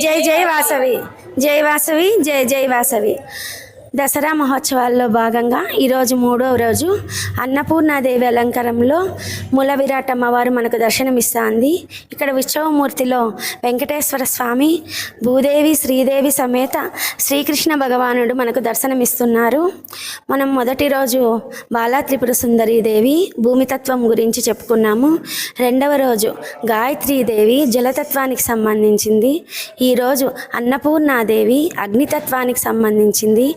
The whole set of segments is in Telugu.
जय जय वासवी जय वासवी जय जय वासवी। దసరా మహోత్సవాల్లో భాగంగా ఈరోజు మూడవ రోజు అన్నపూర్ణాదేవి అలంకారంలో మూల విరాట్ అమ్మవారు మనకు దర్శనమిస్తుంది. ఇక్కడ ఉత్సవమూర్తిలో వెంకటేశ్వర స్వామి భూదేవి శ్రీదేవి సమేత శ్రీకృష్ణ భగవానుడు మనకు దర్శనమిస్తున్నారు. మనం మొదటి రోజు బాలా త్రిపుర సుందరీదేవి భూమితత్వం గురించి చెప్పుకున్నాము. రెండవ రోజు గాయత్రీదేవి జలతత్వానికి సంబంధించింది. ఈరోజు అన్నపూర్ణాదేవి అగ్నితత్వానికి సంబంధించింది.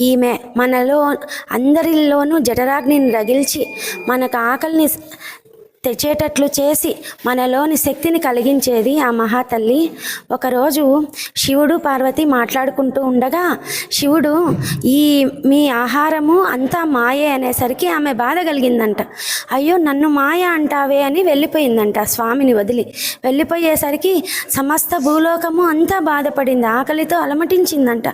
ఈమె మనలో అందరిలోనూ జఠరాగ్నిని రగిల్చి మనకు ఆకలిని తెచ్చేటట్లు చేసి మనలోని శక్తిని కలిగించేది ఆ మహాతల్లి. ఒకరోజు శివుడు పార్వతి మాట్లాడుకుంటూ ఉండగా శివుడు ఈ మీ ఆహారము అంతా మాయే అనేసరికి ఆమె బాధ కలిగిందంట. అయ్యో నన్ను మాయ అంటావే అని వెళ్ళిపోయిందంట స్వామిని వదిలి. వెళ్ళిపోయేసరికి సమస్త భూలోకము అంతా బాధపడింది ఆకలితో అలమటించిందంట.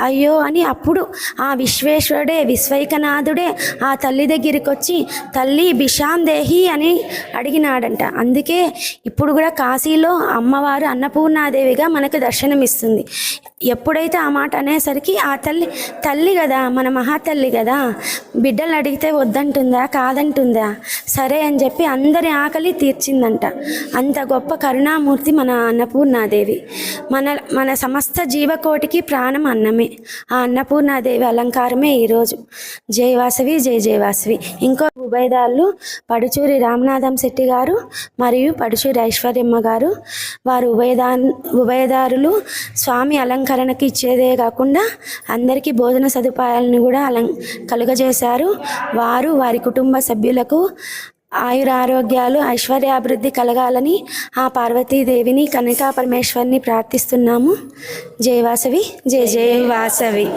అయ్యో అని అప్పుడు ఆ విశ్వేశ్వరుడే విశ్వైకనాథుడే ఆ తల్లి దగ్గరికి వచ్చి తల్లి బిషాం దేహి అని అడిగినాడంట. అందుకే ఇప్పుడు కూడా కాశీలో అమ్మవారు అన్నపూర్ణాదేవిగా మనకు దర్శనమిస్తుంది. ఎప్పుడైతే ఆ మాట అనేసరికి ఆ తల్లి తల్లి కదా మన మహాతల్లి కదా బిడ్డలు అడిగితే వద్దంటుందా కాదంటుందా? సరే అని చెప్పి అందరి ఆకలి తీర్చిందంట. అంత గొప్ప కరుణామూర్తి మన అన్నపూర్ణాదేవి. మన మన సమస్త జీవకోటికి ప్రాణం అన్నమే. ఆ అన్నపూర్ణాదేవి అలంకారమే ఈరోజు. జయవాసవి జయ జై ఇంకో ఉభయదారులు పడుచూరి రామనాథ్ శెట్టి గారు మరియు పడుచూరి ఐశ్వర్యమ్మ గారు. వారు ఉభయదా ఉభయదారులు స్వామి అలంకరణకి ఇచ్చేదే కాకుండా అందరికీ భోజన సదుపాయాలను కూడా అలం కలుగజేశారు. వారు వారి కుటుంబ సభ్యులకు ఆయురారోగ్యాలు ఐశ్వర్యాభివృద్ధి కలగాలని ఆ పార్వతీదేవిని కనకా పరమేశ్వరిని ప్రార్థిస్తున్నాము. జై వాసవి జై జై వాసవి.